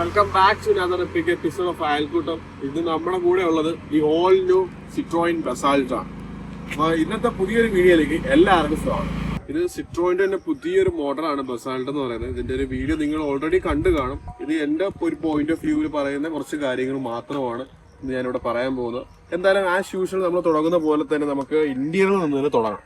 Welcome back to another epic episode of അയൽക്കൂട്ടം. ഇത് നമ്മുടെ കൂടെ ഉള്ളത് ഈ ഓൾ ന്യൂ സിട്രോയിൻ ബസാൾട്ട് ആണ് അപ്പൊ ഇന്നത്തെ പുതിയൊരു വീഡിയോയിലേക്ക് എല്ലാവർക്കും സ്വാഗതം. ഇത് സിട്രോയിന്റെ തന്നെ പുതിയൊരു മോഡലാണ് ബസാൾട്ട് എന്ന് പറയുന്നത്. ഇതിന്റെ ഒരു വീഡിയോ നിങ്ങൾ ഓൾറെഡി കണ്ടു കാണും. ഇത് എന്റെ ഒരു പോയിന്റ് ഓഫ് വ്യൂവിൽ പറയുന്ന കുറച്ച് കാര്യങ്ങൾ മാത്രമാണ് ഇന്ന് ഞാനിവിടെ പറയാൻ പോകുന്നത്. എന്തായാലും ആസ് യൂഷ്വൽ നമ്മൾ തുടങ്ങുന്ന പോലെ തന്നെ നമുക്ക് ഇന്ത്യയിൽ നിന്ന് തുടങ്ങാം.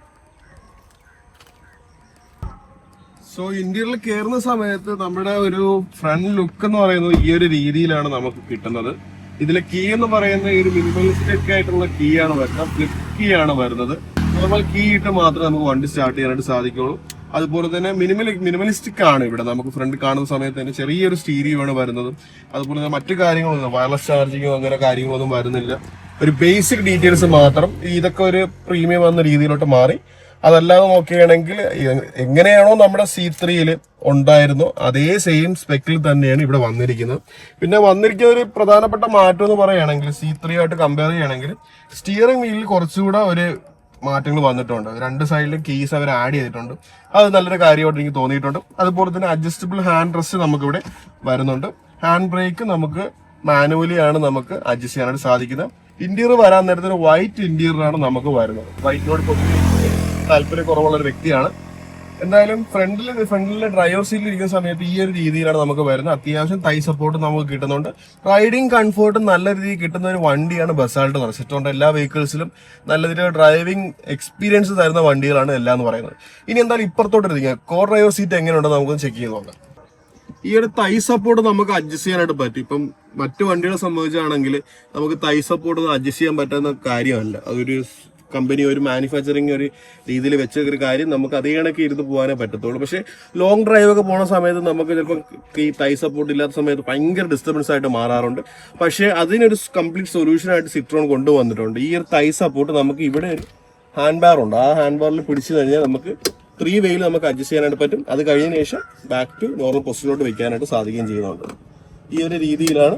സോ ഇന്ത്യയിൽ കയറുന്ന സമയത്ത് നമ്മുടെ ഒരു ഫ്രണ്ട് ലുക്ക് എന്ന് പറയുന്നത് ഈ ഒരു രീതിയിലാണ് നമുക്ക് കിട്ടുന്നത്. ഇതിലെ കീ എന്ന് പറയുന്ന ഈ ഒരു മിനിമലിസ്റ്റിക് ആയിട്ടുള്ള കീ ആണ് വരുന്നത്. ഫ്ലിപ്പ് കീ ആണ് വരുന്നത്. നോർമൽ കീ ഇട്ട് മാത്രമേ നമുക്ക് വണ്ടി സ്റ്റാർട്ട് ചെയ്യാനായിട്ട് സാധിക്കുള്ളൂ അതുപോലെ തന്നെ മിനിമലി മിനിമലിസ്റ്റിക് ആണ് ഇവിടെ നമുക്ക് ഫ്രണ്ട് കാണുന്ന സമയത്ത് തന്നെ ചെറിയൊരു സ്റ്റീരിയോ ആണ് വരുന്നത്. അതുപോലെ തന്നെ മറ്റു കാര്യങ്ങളൊന്നും വയർലെസ് ചാർജിങ്ങോ അങ്ങനെ കാര്യങ്ങളൊന്നും വരുന്നില്ല. ഒരു ബേസിക് ഡീറ്റെയിൽസ് മാത്രം. ഇതൊക്കെ ഒരു പ്രീമിയം എന്ന രീതിയിലോട്ട് മാറി. അതല്ലാതെ നോക്കുകയാണെങ്കിൽ എങ്ങനെയാണോ നമ്മുടെ സി ത്രീയിൽ ഉണ്ടായിരുന്നു അതേ സെയിം സ്പെക്കിൽ തന്നെയാണ് ഇവിടെ വന്നിരിക്കുന്നത്. പിന്നെ വന്നിരിക്കുന്ന ഒരു പ്രധാനപ്പെട്ട മാറ്റം എന്ന് പറയുകയാണെങ്കിൽ സി ത്രീ ആയിട്ട് കമ്പയർ ചെയ്യുകയാണെങ്കിൽ സ്റ്റിയറിംഗ് വീലിൽ കുറച്ചുകൂടെ ഒരു മാറ്റങ്ങൾ വന്നിട്ടുണ്ട്. രണ്ട് സൈഡിലും കീസ് അവർ ആഡ് ചെയ്തിട്ടുണ്ട്. അത് നല്ലൊരു കാര്യമായിട്ട് എനിക്ക് തോന്നിയിട്ടുണ്ട്. അതുപോലെ തന്നെ അഡ്ജസ്റ്റബിൾ ഹാൻഡ് റെസ്റ്റ് നമുക്കിവിടെ വരുന്നുണ്ട്. ഹാൻഡ് ബ്രേക്ക് നമുക്ക് മാനുവലി ആണ് നമുക്ക് അഡ്ജസ്റ്റ് ചെയ്യാനായിട്ട് സാധിക്കുന്നത്. ഇന്റീരിയർ വരാൻ നേരത്തിന് വൈറ്റ് ഇന്റീരിയർ ആണ് നമുക്ക് വരുന്നത്. വൈറ്റിനോട് താല്പര്യം കുറവുള്ള ഒരു വ്യക്തിയാണ്. എന്തായാലും ഫ്രണ്ടിൽ ഫ്രണ്ടിലെ ഡ്രൈവർ സീറ്റിൽ ഇരിക്കുന്ന സമയത്ത് ഈ ഒരു രീതിയിലാണ് നമുക്ക് വരുന്നത്. അത്യാവശ്യം തൈ സപ്പോർട്ട് നമുക്ക് കിട്ടുന്നുണ്ട്. റൈഡിങ് കംഫോർട്ട് നല്ല രീതിയിൽ കിട്ടുന്ന ഒരു വണ്ടിയാണ് ബസാൾട്ട് എന്ന് പറയുന്നത്. എല്ലാ വെഹിക്കിൾസിലും നല്ല രീതിയിൽ ഡ്രൈവിംഗ് എക്സ്പീരിയൻസ് തരുന്ന വണ്ടികളാണ് എല്ലാം എന്ന് പറയുന്നത്. ഇനി എന്തായാലും ഇപ്പുറത്തോട്ട് ഇരിക്കുക. കോർ ഡ്രൈവർ സീറ്റ് എങ്ങനെയുണ്ടെന്ന് നമുക്ക് ചെക്ക് ചെയ്ത് നോക്കാം. ഈ ഒരു തൈ സപ്പോർട്ട് നമുക്ക് അഡ്ജസ്റ്റ് ചെയ്യാനായിട്ട് പറ്റും. ഇപ്പം മറ്റു വണ്ടികളെ സംബന്ധിച്ചാണെങ്കിൽ നമുക്ക് തൈ സപ്പോർട്ട് അഡ്ജസ്റ്റ് ചെയ്യാൻ പറ്റുന്ന കാര്യമല്ല. അതൊരു കമ്പനി ഒരു മാനുഫാക്ചറിങ് ഒരു രീതിയിൽ വെച്ച ഒരു കാര്യം നമുക്ക് അതേ കണക്ക് ഇരുന്ന് പോകാനേ പറ്റത്തുള്ളൂ. പക്ഷേ ലോങ് ഡ്രൈവ് ഒക്കെ പോണ സമയത്ത് നമുക്ക് ചിലപ്പോൾ ഈ തൈ സപ്പോർട്ട് ഇല്ലാത്ത സമയത്ത് ഭയങ്കര ഡിസ്റ്റർബൻസ് ആയിട്ട് മാറാറുണ്ട്. പക്ഷേ അതിനൊരു കംപ്ലീറ്റ് സൊല്യൂഷനായിട്ട് സിട്രോൺ കൊണ്ടുവന്നിട്ടുണ്ട്. ഈ ഒരു തൈ സപ്പോർട്ട് നമുക്ക് ഇവിടെ ഒരു ഹാൻഡ് ബാർ ഉണ്ട്. ആ ഹാൻഡ് ബാറിൽ പിടിച്ചു കഴിഞ്ഞാൽ നമുക്ക് ത്രീ വേയിൽ നമുക്ക് അഡ്ജസ്റ്റ് ചെയ്യാനായിട്ട് പറ്റും. അത് കഴിഞ്ഞ ശേഷം ബാക്ക് ടു നോർമൽ പൊസിഷനിലോട്ട് വെക്കാനായിട്ട് സാധിക്കുകയും ചെയ്യുന്നുണ്ട്. ഈ ഒരു രീതിയിലാണ്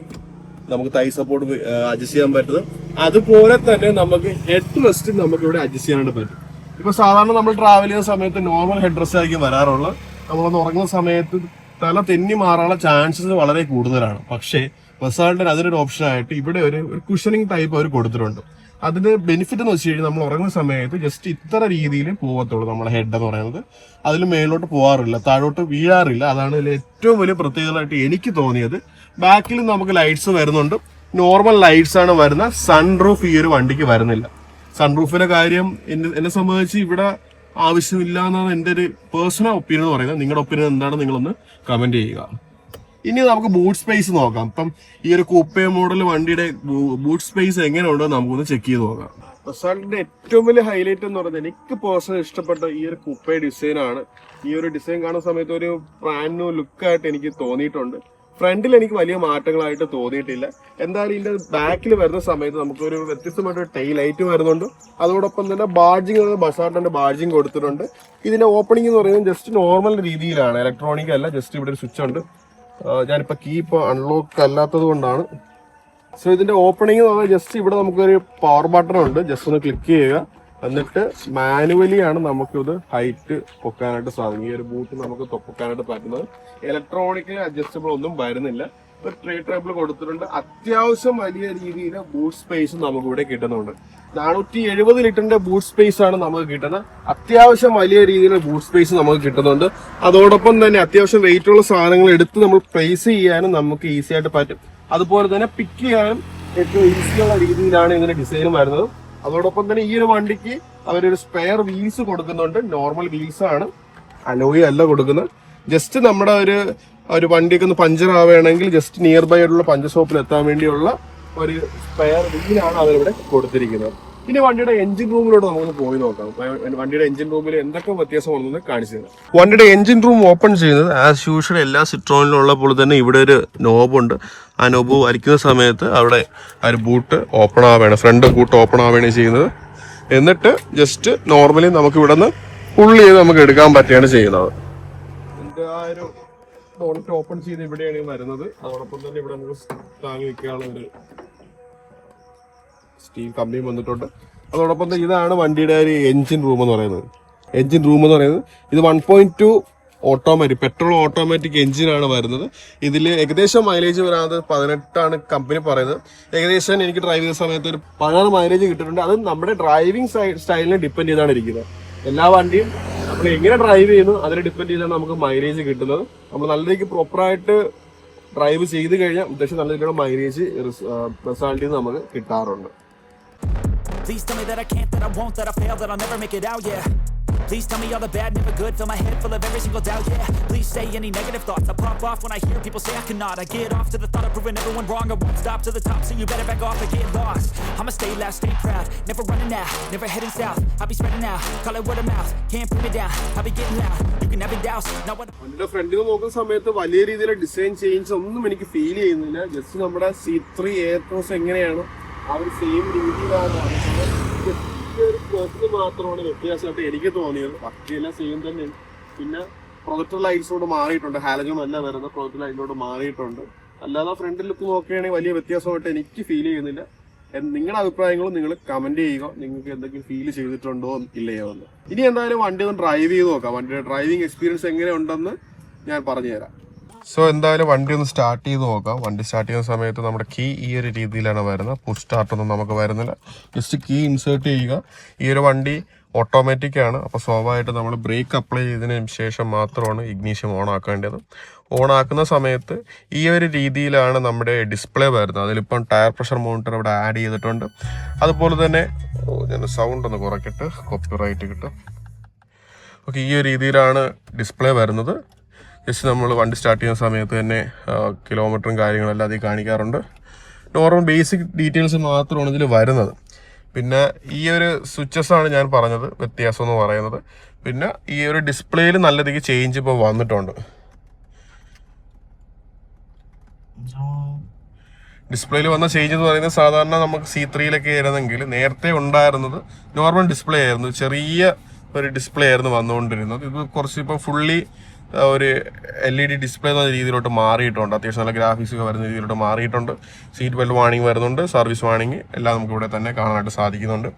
നമുക്ക് തൈ സപ്പോർട്ട് അഡ്ജസ്റ്റ് ചെയ്യാൻ പറ്റുന്നത്. അതുപോലെ തന്നെ നമുക്ക് ഹെഡ് റെസ്റ്റ് നമുക്ക് ഇവിടെ അഡ്ജസ്റ്റ് ചെയ്യാനായിട്ട് പറ്റും. ഇപ്പൊ സാധാരണ നമ്മൾ ട്രാവൽ ചെയ്യുന്ന സമയത്ത് നോർമൽ ഹെഡ് റെസ്റ്റ് ആയിരിക്കും വരാറുള്ളത്. നമ്മളൊന്ന് ഉറങ്ങുന്ന സമയത്ത് തല തെന്നി മാറാനുള്ള ചാൻസസ് വളരെ കൂടുതലാണ്. പക്ഷേ ബസാൾട്ടിന് അതിനൊരു ഓപ്ഷൻ ആയിട്ട് ഇവിടെ ഒരു ഒരു കുഷനിങ് ടൈപ്പ് അവർ കൊടുത്തിട്ടുണ്ട്. അതിന്റെ ബെനിഫിറ്റ് എന്ന് വെച്ച് കഴിഞ്ഞാൽ നമ്മൾ ഉറങ്ങുന്ന സമയത്ത് ജസ്റ്റ് ഇത്ര രീതിയിൽ പോകത്തുള്ളൂ നമ്മുടെ ഹെഡ് എന്ന് പറയുന്നത്. അതിൽ മേലോട്ട് പോകാറില്ല താഴോട്ട് വീഴാറില്ല. അതാണ് ഇതിൽ ഏറ്റവും വലിയ പ്രത്യേകതയായിട്ട് എനിക്ക് തോന്നിയത്. ബാക്കിൽ നമുക്ക് ലൈറ്റ്സ് വരുന്നുണ്ട്. നോർമൽ ലൈറ്റ്സ് ആണ് വരുന്ന. സൺറൂഫ് ഈ ഒരു വണ്ടിക്ക് വരുന്നില്ല. സൺറൂഫിന്റെ കാര്യം എന്നെ സംബന്ധിച്ച് ഇവിടെ ആവശ്യമില്ല എന്നാണ് എന്റെ ഒരു പേഴ്സണൽ ഒപ്പീനിയൻ എന്ന് പറയുന്നത്. നിങ്ങളുടെ ഒപ്പീനിയൻ എന്താണെന്ന് നിങ്ങളൊന്ന് കമന്റ് ചെയ്യുക. ഇനി നമുക്ക് ബൂട്ട് സ്പേസ് നോക്കാം. ഇപ്പം ഈ ഒരു കൂപ്പേ മോഡൽ വണ്ടിയുടെ ബൂട്ട് സ്പേസ് എങ്ങനെയുണ്ടോ നമുക്കൊന്ന് ചെക്ക് ചെയ്ത് നോക്കാം. ബസാൾട്ടിന്റെ ഏറ്റവും വലിയ ഹൈലൈറ്റ് എന്ന് പറയുന്നത് എനിക്ക് പേഴ്സണൽ ഇഷ്ടപ്പെട്ട ഈ ഒരു കുപ്പേ ഡിസൈൻ ആണ്. ഈ ഒരു ഡിസൈൻ കാണുന്ന സമയത്ത് ഒരു ബ്രാൻഡ് ന്യൂ ലുക്കായിട്ട് എനിക്ക് തോന്നിയിട്ടുണ്ട്. ഫ്രണ്ടിൽ എനിക്ക് വലിയ മാറ്റങ്ങളായിട്ട് തോന്നിയിട്ടില്ല. എന്തായാലും ഇതിന്റെ ബാക്കിൽ വരുന്ന സമയത്ത് നമുക്കൊരു വ്യത്യസ്തമായിട്ട് ടൈ ലൈറ്റ് വരുന്നുണ്ട്. അതോടൊപ്പം തന്നെ ബാഡ്ജിങ് ബസാർട്ടിന്റെ ബാഡ്ജിങ് കൊടുത്തിട്ടുണ്ട്. ഇതിന്റെ ഓപ്പണിംഗ് എന്ന് പറയുന്നത് ജസ്റ്റ് നോർമൽ രീതിയിലാണ്. ഇലക്ട്രോണിക് അല്ല ജസ്റ്റ് ഇവിടെ ഒരു സ്വിച്ച് ഉണ്ട്. ഞാനിപ്പോൾ ഞാനിപ്പോ കീ ഇപ്പോൾ അൺലോക്ക് അല്ലാത്തത് കൊണ്ടാണ്. സോ ഇതിന്റെ ഓപ്പണിംഗ് എന്ന് പറഞ്ഞാൽ ജസ്റ്റ് ഇവിടെ നമുക്കൊരു പവർ ബട്ടൺ ഉണ്ട്. ജസ്റ്റ് ഒന്ന് ക്ലിക്ക് ചെയ്യുക. എന്നിട്ട് മാനുവലി ആണ് നമുക്കിത് ഹൈറ്റ് പൊക്കാനായിട്ട് സാധിക്കും. ഈ ഒരു ബൂട്ട് നമുക്ക് തൊക്കാനായിട്ട് പറ്റുന്നത്. ഇലക്ട്രോണിക്കലി അഡ്ജസ്റ്റബിൾ ഒന്നും വരുന്നില്ല. ഒരു ട്രേ ടേബിൾ കൊടുത്തിട്ടുണ്ട്. അത്യാവശ്യം വലിയ രീതിയിൽ ബൂട്ട് സ്പേസ് നമുക്ക് ഇവിടെ കിട്ടുന്നുണ്ട്. നാനൂറ്റി എഴുപത് ലിറ്ററിന്റെ ബൂട്ട് സ്പേസ് ആണ് നമുക്ക് കിട്ടുന്നത്. അത്യാവശ്യം വലിയ രീതിയിൽ ബൂട്ട് സ്പേസ് നമുക്ക് കിട്ടുന്നുണ്ട്. അതോടൊപ്പം തന്നെ അത്യാവശ്യം വെയിറ്റ് ഉള്ള സാധനങ്ങൾ എടുത്ത് നമ്മൾ പ്ലേസ് ചെയ്യാനും നമുക്ക് ഈസി ആയിട്ട് പറ്റും. അതുപോലെ തന്നെ പിക്ക് ചെയ്യാനും ഏറ്റവും ഈസിയുള്ള രീതിയിലാണ് ഇതിന്റെ ഡിസൈനും വരുന്നത്. അതോടൊപ്പം തന്നെ ഈ ഒരു വണ്ടിക്ക് അവരൊരു സ്പെയർ വീൽസ് കൊടുക്കുന്നുണ്ട്. നോർമൽ വീൽസ് ആണ്. അലോയി അല്ല കൊടുക്കുന്നത്. ജസ്റ്റ് നമ്മുടെ ഒരു ഒരു വണ്ടിയൊക്കെ ഒന്ന് പഞ്ചർ ആവുകയാണെങ്കിൽ ജസ്റ്റ് നിയർ ബൈ ആയിട്ടുള്ള പഞ്ചർ ഷോപ്പിൽ എത്താൻ വേണ്ടിയുള്ള ഒരു സ്പെയർ വീലാണ് അവരിവിടെ കൊടുത്തിരിക്കുന്നത്. ഇനി വണ്ടിയുടെ എഞ്ചിൻ റൂമിലോട്ട് നമുക്ക് പോയി നോക്കാം. വണ്ടിയുടെ എഞ്ചിൻ റൂമിൽ എന്തൊക്കെ വ്യത്യാസമാണെന്ന് കാണിച്ചു തരാം വണ്ടിയുടെ എഞ്ചിൻ റൂം ഓപ്പൺ ചെയ്യുന്നത് ആസ് യൂഷ്വൽ എല്ലാ സിട്രോണിലും ഉള്ള പോലെ തന്നെ ഇവിടെ ഒരു നോബുണ്ട് ആ നോബ് വലിക്കുന്ന സമയത്ത് അവിടെ ആ ഒരു ബൂട്ട് ഓപ്പൺ ആവുകയാണ് ഫ്രണ്ട് ബൂട്ട് ഓപ്പൺ ആവുകയാണ് ചെയ്യുന്നത്. എന്നിട്ട് ജസ്റ്റ് നോർമലി നമുക്ക് ഇവിടെ നിന്ന് പുള്ളി ചെയ്ത് നമുക്ക് എടുക്കാൻ പറ്റുകയാണ് ചെയ്യുന്നത്. ആ ഒരു ബോണറ്റ് ഓപ്പൺ ചെയ്ത് ഇവിടെയാണ് വരുന്നത്. അതോടൊപ്പം തന്നെ ഇവിടെ നമുക്ക് താങ്ങി വെക്കാനുള്ള ഒരു സ്റ്റീൽ കമ്പിയും വന്നിട്ടുണ്ട്. അതോടൊപ്പം തന്നെ ഇതാണ് വണ്ടിയുടെ ഒരു എഞ്ചിൻ റൂം എന്ന് പറയുന്നത്. എഞ്ചിൻ റൂം എന്ന് പറയുന്നത്. ഇത് one point two automatic petrol automatic എഞ്ചിനാണ് വരുന്നത്. ഇതിൽ ഏകദേശം മൈലേജ് വരാതെ പതിനെട്ടാണ് കമ്പനി പറയുന്നത്. ഏകദേശം എനിക്ക് ഡ്രൈവ് ചെയ്ത സമയത്ത് ഒരു പതിനാറ് മൈലേജ് കിട്ടിയിട്ടുണ്ട്. അത് നമ്മുടെ ഡ്രൈവിംഗ് സ്റ്റൈലിനെ ഡിപ്പെൻഡ് ചെയ്താണ് ഇരിക്കുന്നത്. എല്ലാ വണ്ടിയും നമ്മൾ എങ്ങനെ ഡ്രൈവ് ചെയ്യുന്നു അതിനെ ഡിപ്പെൻഡ് ചെയ്താണ് നമുക്ക് മൈലേജ് കിട്ടുന്നത്. നമ്മൾ നല്ല രീതിക്ക് പ്രോപ്പറായിട്ട് ഡ്രൈവ് ചെയ്ത് കഴിഞ്ഞാൽ ഉദ്ദേശം നല്ല രീതിയിലുള്ള മൈലേജ് റിസൾട്ടിൽ നിന്ന് നമുക്ക് കിട്ടാറുണ്ട്. Please tell me that I can't, that I won't, that I fail, that I'll never make it out, yeah. Please tell me all the bad, never good, fill my head full of every single doubt, yeah. Please say any negative thoughts, I pop off when I hear people say I cannot. I get off to the thought of proving everyone wrong, I won't stop to the top, so you better back off and get lost. I'ma stay loud, stay proud, never running out, never heading south. I'll be spreading out, call it word of mouth, can't put me down, I'll be getting loud, you can have it douse, not what ഫ്രണ്ടിൽ നിന്ന് നോക്കുന്ന സമയത്ത് വലിയ രീതിയിലെ design change ഒന്നും എനിക്ക് feel ചെയ്യുന്നില്ല just നമ്മുടെ സി ത്രീ എയർക്രോസ് എങ്ങനെയാണ് ആ ഒരു സെയിം രീതിയിലാണ് ഒരു മാത്രമാണ് വ്യത്യാസമായിട്ട് എനിക്ക് തോന്നിയത്. ബാക്കിയെല്ലാം സെയിം തന്നെ പിന്നെ പ്രൊജക്ടർ ലൈറ്റ്സിനോട് മാറിയിട്ടുണ്ട്. ഹാലജോൺ അല്ല വരുന്നത് പ്രൊജക്ടർ ലൈറ്റിനോട് മാറിയിട്ടുണ്ട്. അല്ലാതെ ഫ്രണ്ട് ലുക്ക് നോക്കുകയാണെങ്കിൽ വലിയ വ്യത്യാസമായിട്ട് എനിക്ക് ഫീൽ ചെയ്യുന്നില്ല. നിങ്ങളുടെ അഭിപ്രായങ്ങളും നിങ്ങൾ കമന്റ് ചെയ്യുക. നിങ്ങൾക്ക് എന്തെങ്കിലും ഫീൽ ചെയ്തിട്ടുണ്ടോ ഇല്ലയോ എന്ന്. ഇനി എന്തായാലും വണ്ടി ഒന്ന് ഡ്രൈവ് ചെയ്ത് നോക്കാം. വണ്ടിയുടെ ഡ്രൈവിംഗ് എക്സ്പീരിയൻസ് എങ്ങനെ ഉണ്ടെന്ന് ഞാൻ പറഞ്ഞുതരാം. സോ എന്തായാലും വണ്ടി ഒന്ന് സ്റ്റാർട്ട് ചെയ്ത് നോക്കാം. വണ്ടി സ്റ്റാർട്ട് ചെയ്യുന്ന സമയത്ത് നമ്മുടെ കീ ഈ ഒരു രീതിയിലാണ് വരുന്നത്. പുഷ് സ്റ്റാർട്ട് ഒന്നും നമുക്ക് വരുന്നില്ല. ജസ്റ്റ് കീ ഇൻസേർട്ട് ചെയ്യുക. ഈ ഒരു വണ്ടി ഓട്ടോമാറ്റിക് ആണ്. അപ്പോൾ സ്വാഭാവികമായിട്ട് നമ്മൾ ബ്രേക്ക് അപ്ലൈ ചെയ്തതിന് ശേഷം മാത്രമാണ് ഇഗ്നീഷൻ ഓൺ ആക്കേണ്ടത്. ഓൺ ആക്കുന്ന സമയത്ത് ഈ ഒരു രീതിയിലാണ് നമ്മുടെ ഡിസ്പ്ലേ വരുന്നത്. അതിലിപ്പം ടയർ പ്രഷർ മോണിറ്റർ ഇവിടെ ആഡ് ചെയ്തിട്ടുണ്ട്. അതുപോലെ തന്നെ ഞാൻ സൗണ്ട് ഒന്ന് കുറക്കിട്ട് കോപ്പി റൈറ്റ് കിട്ടും. ഓക്കെ ഈ ഒരു രീതിയിലാണ് ഡിസ്പ്ലേ വരുന്നത്. ജസ്റ്റ് നമ്മൾ വണ്ടി സ്റ്റാർട്ട് ചെയ്യുന്ന സമയത്ത് തന്നെ കിലോമീറ്ററും കാര്യങ്ങളെല്ലാം അതിൽ കാണിക്കാറുണ്ട്. നോർമൽ ബേസിക് ഡീറ്റെയിൽസ് മാത്രമാണ് ഇതിൽ വരുന്നത്. പിന്നെ ഈ ഒരു സ്വിച്ചസ് ആണ് ഞാൻ പറഞ്ഞത് വ്യത്യാസം എന്ന് പറയുന്നത്. പിന്നെ ഈ ഒരു ഡിസ്പ്ലേയിൽ നല്ല രീതിക്ക് ചേഞ്ച് ഇപ്പോൾ വന്നിട്ടുണ്ട്. ഡിസ്പ്ലേയിൽ വന്ന ചേഞ്ച് എന്ന് പറയുന്നത് സാധാരണ നമുക്ക് സി ത്രീയിലൊക്കെ ആയിരുന്നെങ്കിൽ നേരത്തെ ഉണ്ടായിരുന്നത് നോർമൽ ഡിസ്പ്ലേ ആയിരുന്നു. ചെറിയ ഒരു ഡിസ്പ്ലേ ആയിരുന്നു വന്നുകൊണ്ടിരുന്നത്. ഇത് കുറച്ച് ഇപ്പോൾ ഫുള്ളി ഒരു എൽ ഇ ഡി ഡിസ്പ്ലേ എന്ന രീതിയിലോട്ട് മാറിയിട്ടുണ്ട്. അത്യാവശ്യം നല്ല ഗ്രാഫിക്സ് ഒക്കെ വരുന്ന രീതിയിലോട്ട് മാറിയിട്ടുണ്ട്. സീറ്റ് ബെൽറ്റ് വാണിംഗ് വരുന്നുണ്ട് സർവീസ് വാണിംഗ് എല്ലാം നമുക്ക് ഇവിടെ തന്നെ കാണാനായിട്ട് സാധിക്കുന്നുണ്ട്.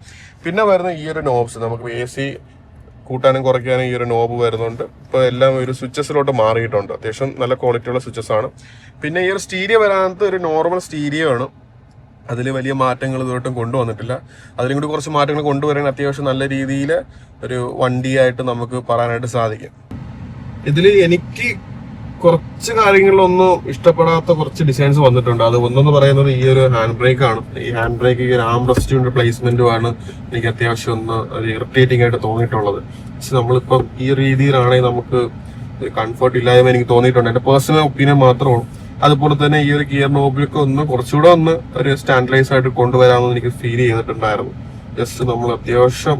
പിന്നെ വരുന്ന ഈ ഒരു നോബ്സ് നമുക്ക് എ സി കൂട്ടാനും കുറയ്ക്കാനും ഈ ഒരു നോബ് വരുന്നുണ്ട്. ഇപ്പോൾ എല്ലാം ഒരു സ്വിച്ചസിലോട്ട് മാറിയിട്ടുണ്ട്. അത്യാവശ്യം നല്ല ക്വാളിറ്റിയുള്ള സ്വിച്ചസ് ആണ്. പിന്നെ ഈ ഒരു സ്റ്റീരിയോ വരാനത്ത് ഒരു നോർമൽ സ്റ്റീരിയോ ആണ്. അതിൽ വലിയ മാറ്റങ്ങൾ ഇതുവരെയും കൊണ്ടുവന്നിട്ടില്ല. അതിലും കൂടി കുറച്ച് മാറ്റങ്ങൾ കൊണ്ടുവരാൻ അത്യാവശ്യം നല്ല രീതിയിൽ ഒരു വണ്ടിയായിട്ട് നമുക്ക് പറയാനായിട്ട് സാധിക്കും. ഇതിൽ എനിക്ക് കുറച്ച് കാര്യങ്ങളിലൊന്നും ഇഷ്ടപ്പെടാത്ത കുറച്ച് ഡിസൈൻസ് വന്നിട്ടുണ്ട്. അത് ഒന്നെന്ന് പറയുന്നത് ഈ ഒരു ഹാൻഡ് ബ്രേക്ക് ആണ്. ഈ ഹാൻഡ് ബ്രേക്ക് ഈ ആം റെസ്റ്റിന്റെ പ്ലേസ്മെന്റും ആണ് എനിക്ക് അത്യാവശ്യം ഒന്ന് ഒരു ഇറിറ്റേറ്റിംഗ് ആയിട്ട് തോന്നിയിട്ടുള്ളത്. പക്ഷെ നമ്മളിപ്പം ഈ ഒരു രീതിയിലാണെങ്കിൽ നമുക്ക് കംഫർട്ട് ഇല്ലായ്മ എനിക്ക് തോന്നിയിട്ടുണ്ട്. എന്റെ പേഴ്സണൽ ഒപ്പീനിയൻ മാത്രമാണ് അതുപോലെ തന്നെ ഈ ഒരു ഗിയർ നോബിലൊക്കെ ഒന്ന് കുറച്ചുകൂടെ ഒന്ന് ഒരു സ്റ്റാൻഡലൈസ് ആയിട്ട് കൊണ്ടുവരാമെന്ന് എനിക്ക് ഫീൽ ചെയ്തിട്ടുണ്ടായിരുന്നു. ജസ്റ്റ് നമ്മൾ അത്യാവശ്യം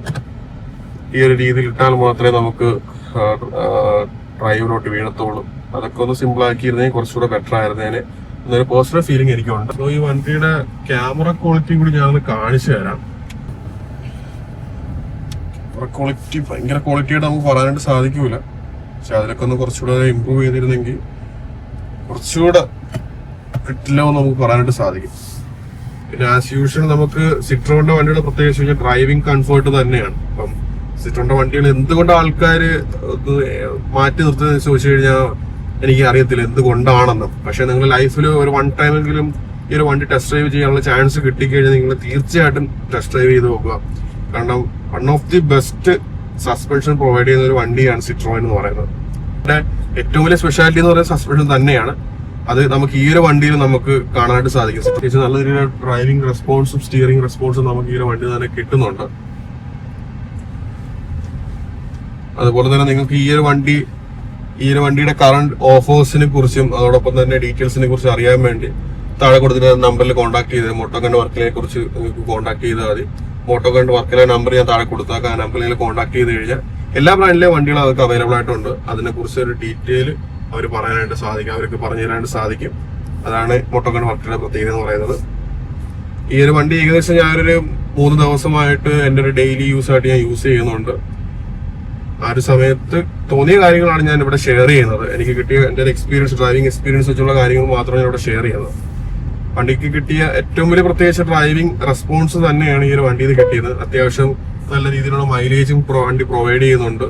ഈ ഒരു രീതിയിൽ ഇട്ടാൽ മാത്രമേ നമുക്ക് ഡ്രൈവിലോട്ട് വീണത്തോളും അതൊക്കെ ഒന്ന് സിമ്പിൾ ആക്കിയിരുന്നെങ്കിൽ കുറച്ചുകൂടെ ബെറ്റർ ആയിരുന്നേനെ എന്നൊരു പേഴ്സണൽ ഫീലിംഗ് എനിക്കുണ്ട്. അപ്പോൾ ഈ വണ്ടിയുടെ ക്യാമറ ക്വാളിറ്റി കൂടി ഞാനൊന്ന് കാണിച്ചു തരാം. ക്യാമറ ക്വാളിറ്റി ഭയങ്കര ക്വാളിറ്റിയായിട്ട് നമുക്ക് പറയാനായിട്ട് സാധിക്കൂല. പക്ഷെ അതിലൊക്കെ ഒന്ന് കുറച്ചുകൂടെ ഇമ്പ്രൂവ് ചെയ്തിരുന്നെങ്കിൽ കുറച്ചുകൂടെ കിട്ടില്ല എന്ന് നമുക്ക് പറയാനായിട്ട് സാധിക്കും. പിന്നെ ആസ് യൂഷ്വൽ നമുക്ക് സിട്രോണിന്റെ വണ്ടിയുടെ പ്രത്യേകിച്ച് ഡ്രൈവിംഗ് കംഫർട്ട് തന്നെയാണ്. അപ്പം സിട്രോണിന്റെ വണ്ടികൾ എന്തുകൊണ്ട് ആൾക്കാർ മാറ്റി നിർത്തുന്നത് ചോദിച്ചു കഴിഞ്ഞാൽ എനിക്ക് അറിയത്തില്ല എന്തുകൊണ്ടാണെന്ന്. പക്ഷെ നിങ്ങൾ ലൈഫിൽ ഒരു വൺ ടൈമെങ്കിലും ഈ ഒരു വണ്ടി ടെസ്റ്റ് ഡ്രൈവ് ചെയ്യാനുള്ള ചാൻസ് കിട്ടിക്കഴിഞ്ഞാൽ നിങ്ങൾ തീർച്ചയായിട്ടും ടെസ്റ്റ് ഡ്രൈവ് ചെയ്ത് നോക്കുക. കാരണം one of the best suspension provide ചെയ്യുന്ന ഒരു വണ്ടിയാണ് സിട്രോയിൻ എന്ന് പറയുന്നത്. അവിടെ ഏറ്റവും വലിയ സ്പെഷ്യാലിറ്റി എന്ന് പറയുന്നത് സസ്പെൻഷൻ തന്നെയാണ്. അത് നമുക്ക് ഈ ഒരു വണ്ടിയിൽ നമുക്ക് കാണാനായിട്ട് സാധിക്കും. നല്ല രീതിയിലുള്ള ഡ്രൈവിംഗ് റെസ്പോൺസും സ്റ്റിയറിംഗ് റെസ്പോൺസും നമുക്ക് ഈ ഒരു വണ്ടി തന്നെ കിട്ടുന്നുണ്ട്. അതുപോലെ തന്നെ നിങ്ങൾക്ക് ഈ ഒരു വണ്ടി ഈ ഒരു വണ്ടിയുടെ കറണ്ട് ഓഫേഴ്സിനെ കുറിച്ചും അതോടൊപ്പം തന്നെ ഡീറ്റെയിൽസിനെ കുറിച്ച് അറിയാൻ വേണ്ടി താഴെ കൊടുത്തിട്ട് നമ്പറിൽ കോൺടാക്ട് ചെയ്ത് മോട്ടോകണ്ട് വർക്കിനെ കുറിച്ച് നിങ്ങൾക്ക് കോൺടാക്ട് ചെയ്താൽ മതി. മോട്ടോകണ്ട് വർക്കിലെ നമ്പർ ഞാൻ താഴെ കൊടുത്താൽ ആ നമ്പറിൽ കോൺടാക്ട് ചെയ്ത് കഴിഞ്ഞാൽ എല്ലാ ബ്രാൻഡിലെ വണ്ടികളും അവർക്ക് അവൈലബിൾ ആയിട്ടുണ്ട്. അതിനെ കുറിച്ച് ഒരു ഡീറ്റെയിൽ അവർ പറയാനായിട്ട് സാധിക്കും. അവർക്ക് പറഞ്ഞു തരാനായിട്ട് സാധിക്കും. അതാണ് മോട്ടോകണ്ട് വർക്കിലെ പ്രത്യേകത എന്ന് പറയുന്നത്. ഈ ഒരു വണ്ടി ഏകദേശം ഞാനൊരു മൂന്ന് ദിവസമായിട്ട് എന്റെ ഒരു ഡെയിലി യൂസ് ആയിട്ട് ഞാൻ യൂസ് ചെയ്യുന്നുണ്ട്. ആ ഒരു സമയത്ത് തോന്നിയ കാര്യങ്ങളാണ് ഞാൻ ഇവിടെ ഷെയർ ചെയ്യുന്നത്. എനിക്ക് കിട്ടിയ എന്റെ ഒരു എക്സ്പീരിയൻസ് ഡ്രൈവിംഗ് എക്സ്പീരിയൻസ് വെച്ചുള്ള കാര്യങ്ങൾ മാത്രമാണ് ഞാൻ ഇവിടെ ഷെയർ ചെയ്യുന്നത്. വണ്ടിക്ക് കിട്ടിയ ഏറ്റവും വലിയ പ്രത്യേകിച്ച് ഡ്രൈവിംഗ് റെസ്പോൺസ് തന്നെയാണ് ഈ ഒരു വണ്ടിയിൽ കിട്ടിയത്. അത്യാവശ്യം നല്ല രീതിയിലുള്ള മൈലേജും വണ്ടി പ്രൊവൈഡ് ചെയ്യുന്നുണ്ട്.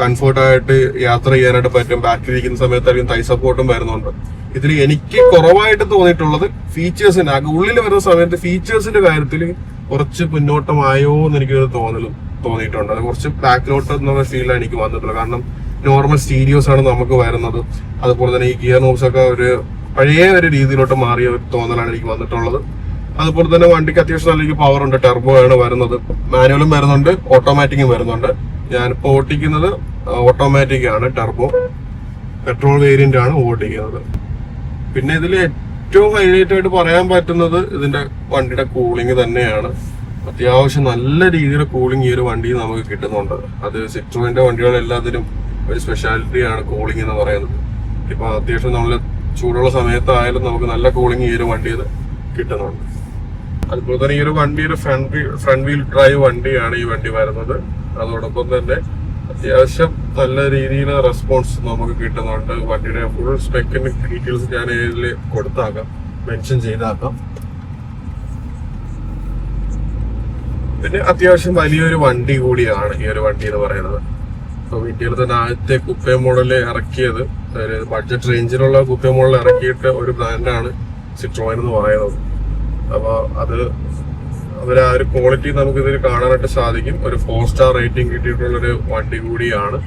കംഫർട്ടായിട്ട് യാത്ര ചെയ്യാനായിട്ട് പറ്റും. ബാക്കിൽ ഇരിക്കുന്ന സമയത്തായിരിക്കും തൈ സപ്പോർട്ടും വരുന്നുണ്ട്. ഇതിൽ എനിക്ക് കുറവായിട്ട് തോന്നിയിട്ടുള്ളത് ഫീച്ചേഴ്സിന് ഉള്ളിൽ വരുന്ന സമയത്ത് ഫീച്ചേഴ്സിന്റെ കാര്യത്തിൽ കുറച്ച് മുന്നോട്ടമായോ എന്ന് എനിക്കൊരു തോന്നലും. തോന്നിയിട്ടുണ്ട്. അത് കുറച്ച് ബാക്കിലോട്ട് എന്നുള്ള ഫീലാണ് എനിക്ക് വന്നിട്ടുള്ളത്. കാരണം നോർമൽ സ്റ്റീരിയോസ് ആണ് നമുക്ക് വരുന്നത്. അതുപോലെ തന്നെ ഈ ഗിയർ നോബ്സ് ഒക്കെ ഒരു പഴയ ഒരു രീതിയിലോട്ട് മാറിയ ഒരു തോന്നലാണ് എനിക്ക് വന്നിട്ടുള്ളത്. അതുപോലെ തന്നെ വണ്ടിക്ക് അത്യാവശ്യം നല്ല രീതിക്ക് പവർ ഉണ്ട്. ടെർബോ ആണ് വരുന്നത്. മാനുവലും വരുന്നുണ്ട്. ഓട്ടോമാറ്റിക്കും വരുന്നുണ്ട്. ഞാനിപ്പോൾ ഓട്ടിക്കുന്നത് ഓട്ടോമാറ്റിക് ആണ് ടെർബോ പെട്രോൾ വേരിയന്റ് ആണ് ഓടിക്കുന്നത് പിന്നെ ഇതിൽ ഏറ്റവും ഹൈലൈറ്റ് ആയിട്ട് പറയാൻ പറ്റുന്നത് ഇതിന്റെ വണ്ടിയുടെ കൂളിംഗ് തന്നെയാണ്. അത്യാവശ്യം നല്ല രീതിയിൽ കൂളിംഗ് ഈ ഒരു വണ്ടിയിൽ നമുക്ക് കിട്ടുന്നുണ്ട്. അത് സിട്രോവിന്റെ വണ്ടികളെല്ലാത്തിനും ഒരു സ്പെഷ്യാലിറ്റിയാണ് കൂളിംഗ് എന്ന് പറയുന്നത്. ഇപ്പൊ അത്യാവശ്യം നമ്മൾ ചൂടുള്ള സമയത്തായാലും നമുക്ക് നല്ല കൂളിംഗ് ഈ ഒരു വണ്ടിയിൽ കിട്ടുന്നുണ്ട്. അതുപോലെ തന്നെ ഈ ഒരു വണ്ടിയുടെ ഫ്രണ്ട് ഫ്രണ്ട് വീൽ ഡ്രൈവ് വണ്ടിയാണ് ഈ വണ്ടി വരുന്നത്. അതോടൊപ്പം തന്നെ അത്യാവശ്യം നല്ല രീതിയിൽ റെസ്പോൺസ് നമുക്ക് കിട്ടുന്നുണ്ട്. വണ്ടിയുടെ ഫുൾ സ്പെക്കിന്റെ ഡീറ്റെയിൽസ് ഞാൻ ഇതിൽ കൊടുത്താക്കാം. മെൻഷൻ ചെയ്താക്കാം. പിന്നെ അത്യാവശ്യം വലിയൊരു വണ്ടി കൂടിയാണ് ഈ ഒരു വണ്ടി എന്ന് പറയുന്നത്. അപ്പൊ ഇന്ത്യയിൽ തന്നെ ആദ്യത്തെ കുപ്പേ മോഡൽ ഇറക്കിയത്. അതായത് ബഡ്ജറ്റ് റേഞ്ചിലുള്ള കുപ്പേ മോഡൽ ഇറക്കിയിട്ട് ഒരു ബ്രാൻഡാണ് സിട്രോയിൻ എന്ന് പറയുന്നത്. അപ്പൊ അത് അവർ ആ ഒരു ക്വാളിറ്റി നമുക്ക് ഇതിൽ കാണാനായിട്ട് സാധിക്കും. ഒരു ഫോർ സ്റ്റാർ റേറ്റിംഗ് കിട്ടിയിട്ടുള്ള ഒരു വണ്ടി കൂടിയാണ്.